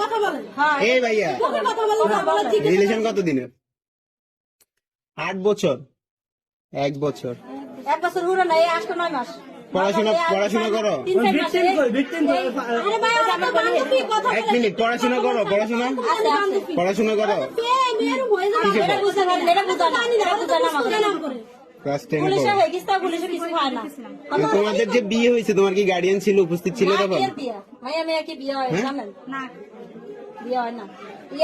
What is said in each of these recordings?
কথা হ্যাঁ এই ভাইয়া আছে। রিলেশন কত দিনের আট বছর। এক বছর। এক বছর হলো না এই আষ্ট নয় মাস। পড়াশোনা পড়াশোনা করো। এক মিনিট পড়াশোনা করো পড়াশোনা। পড়াশোনা করো। হয়ে। ক্লাস টেনে পুলিশে হয়ে গেছে তা পুলিশে কিছু হয় না। তোমাদের যে বিয়ে হয়েছে তোমার কি গার্ডিয়ান ছিল উপস্থিত ছিল না, তখন? বিয়ে। মাইয়া মেয়ে কি বিয়ে হয়? জানেন? বিয়ে হয় না।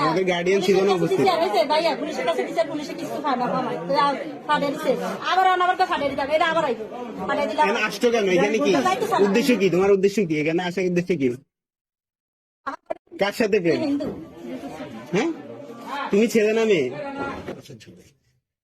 তোমাদের ছিল না উপস্থিত? ভাইয়া, পুলিশের কাছে দিছে, পুলিশে কিছু খায় না, তো আর দিছে। আবার আনাবার তো ফাটিয়ে দিতাম, এটা আবার আইবো। ফাটিয়ে দিলে এখানে আসছো কেন? এখানে কি? উদ্দেশ্য কি? তোমার উদ্দেশ্য কি? এখানে আসার উদ্দেশ্য কি? কার সাথে প্রেম? হ্যাঁ? তুমি ছেলে না মেয়ে?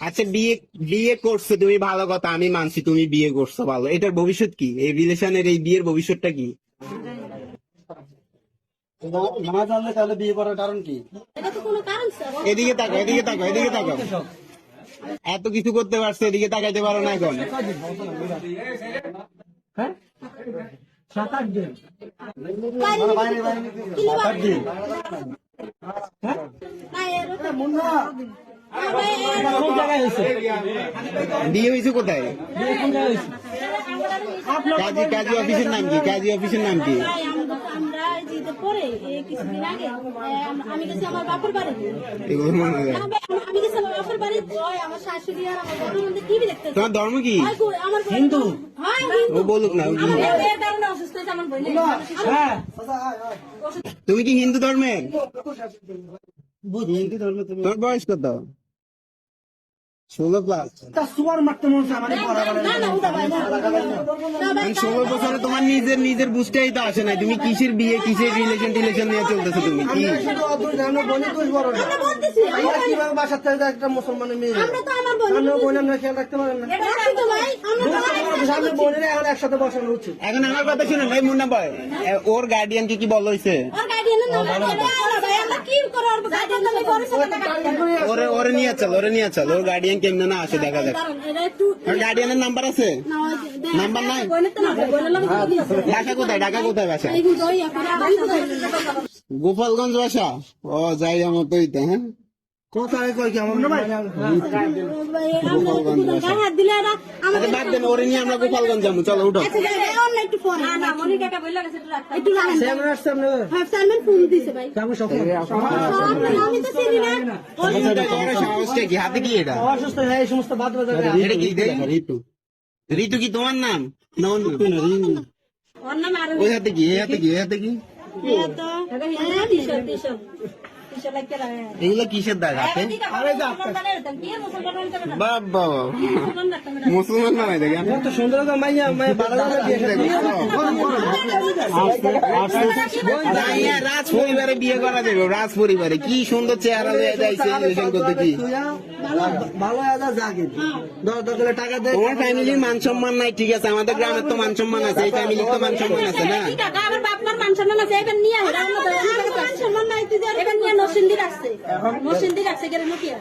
আচ্ছা বিয়ে বিয়ে করছ তুমি ভালো কথা আমি মানছি তুমি বিয়ে করছ ভালো। এটার ভবিষ্যৎ কি? এই রিলেশনের এই বিয়ের ভবিষ্যৎটা কি? না জানলে তাহলে বিয়ে করার কারণ কি এটা তো কোনো কারণ স্যার এদিকে তাকো এদিকে তাকো এদিকে তাকো এত কিছু করতে পারছ এদিকে তাকাইতে পারো না এখন। সাত আট দিন এরকম কোন জায়গায় হয়েছে বিয়ে হয়েছে কোথায়? কাজী কাজী অফিসের নাম কি? কাজী অফিসের নাম কি? আম- গেছি আমার বাপের বাড়ি। আমি- গেছি আমার বাপের বাড়ি আমার শাশুড়ি আর আমার টিভি তোমার ধর্ম কি? হিন্দু। হ্যাঁ ও বলুক না হ্যাঁ। তুমি কি হিন্দু ধর্মের? তোমার বয়স কত? ষোলো প্লাস মারতে মন মানে ভাই ষোলো বছরে তোমার নিজের নিজের বুঝতেই তো আসে না তুমি কিসের বিয়ে কিসের রিলেশন টিলেশন নিয়ে চলতেছো তুমি? কি? বাসার থেকে একটা মুসলমানের মেয়ে? এখন একসাথে বসানো উচিত। এখন আমার কথা শুনুন ভাই মুন্না ভাই ওর গার্ডিয়ান কে কি বলো হয়েছে ওর ওর গার্ডিয়ান নামে বড় সাথে টাকা ওরে ওরে নিয়ে চল ওরে নিয়ে চল ওর গার্ডিয়ান কেমনে না আসে দেখা যাক। ওর গার্ডিয়ানের নাম্বার আছে? নাম্বার নাই? দিয়েছে ঢাকা কোথায়? ঢাকা বাসা? কোথায়? গোপালগঞ্জ বাসা? ও যাই আমার তো হ্যাঁ? কোথায় কই কি? আমার মানে আমরা গায়ে হাত দিলে এরা আমাদের আচ্ছা বাদ দেন ওরে নিয়ে আমরা গোপালগঞ্জ যাব। চলো উঠো। আচ্ছা ভাই, অন্য একটু পরে না না মনি কাকা বললা গেছে একটু রাখেন আমরা আসছে আপনি হ্যাঁ চেয়ারম্যান ফোন দিছে ভাই। কেমন সফল আমি তো চিনি না। আচ্ছা, কি? হাতে কি এটা? অসুস্থ হয়ে এই সমস্ত বাদ বাজার এটা কি? ঋতু ঋতু কি তোমার নাম? না অন্য। ওর নামে আরও ওই হাতে কি? এই হাতে কি? এই হাতে কি? রাখে এগুলো কিসের দাগ হাতে মুসলমান বাবা না হয় সুন্দর মাইয়া মাইয়া রাজ পরিবারে বিয়ে করা যাবে রাজ পরিবারে কি সুন্দর চেহারা লয়ে যাইছে রিলেশন করতে কি ভালো আদা জাগে দশ দশ টাকা দেয় তোমার ফ্যামিলির মান সম্মান নাই ঠিক আছে আমাদের গ্রামের তো মান সম্মান আছে এই ফ্যামিলির তো মান সম্মান আছে না আমার বাপ মার মান সম্মান আছে এবার নিয়ে সম্মান নাই তুই নিয়ে নরসিংদী রাখছে নরসিংদী রাখছে গেলে নকিয়া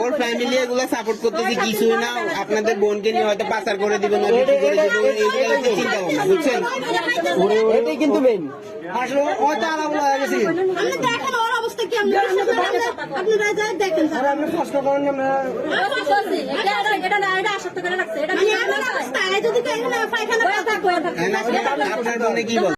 ওর ফ্যামিলি এগুলো সাপোর্ট করতেছে কিছুই না আপনাদের বোনকে নিয়ে হয়তো পাচার করে দিবে বিক্রি করে দিবে এইগুলো চিন্তা ভাবনা বুঝছেন? এটাই কিন্তু আসলে ওইটা আলাদা গেছে। আপনি দেখেন ওর অবস্থা কি আমরা আপনারা যাই দেখেন। আর আপনি কষ্ট করেন না এটা এটা না এটা আসক্ত করে রাখছে। এটা মানে আমার অবস্থা যদি আপনার কি বলে